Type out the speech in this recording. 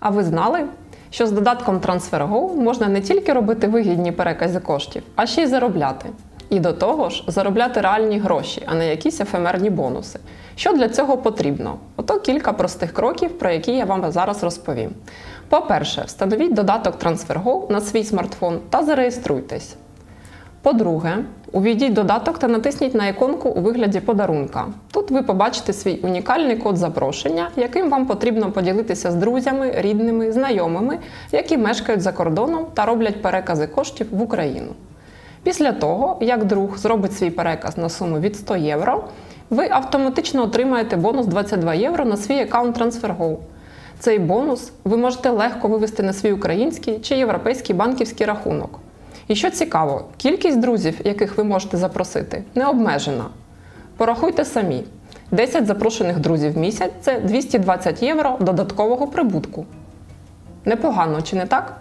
А ви знали, що з додатком TransferGo можна не тільки робити вигідні перекази коштів, а ще й заробляти. І до того ж, заробляти реальні гроші, а не якісь ефемерні бонуси. Що для цього потрібно? Ото кілька простих кроків, про які я вам зараз розповім. По-перше, встановіть додаток TransferGo на свій смартфон та зареєструйтесь. По-друге, увійдіть додаток та натисніть на іконку у вигляді подарунка. Тут ви побачите свій унікальний код запрошення, яким вам потрібно поділитися з друзями, рідними, знайомими, які мешкають за кордоном та роблять перекази коштів в Україну. Після того, як друг зробить свій переказ на суму від 100 євро, ви автоматично отримаєте бонус 22 євро на свій аккаунт TransferGo. Цей бонус ви можете легко вивести на свій український чи європейський банківський рахунок. І що цікаво, кількість друзів, яких ви можете запросити, не обмежена. Порахуйте самі: 10 запрошених друзів в місяць це 220 євро додаткового прибутку. Непогано, чи не так?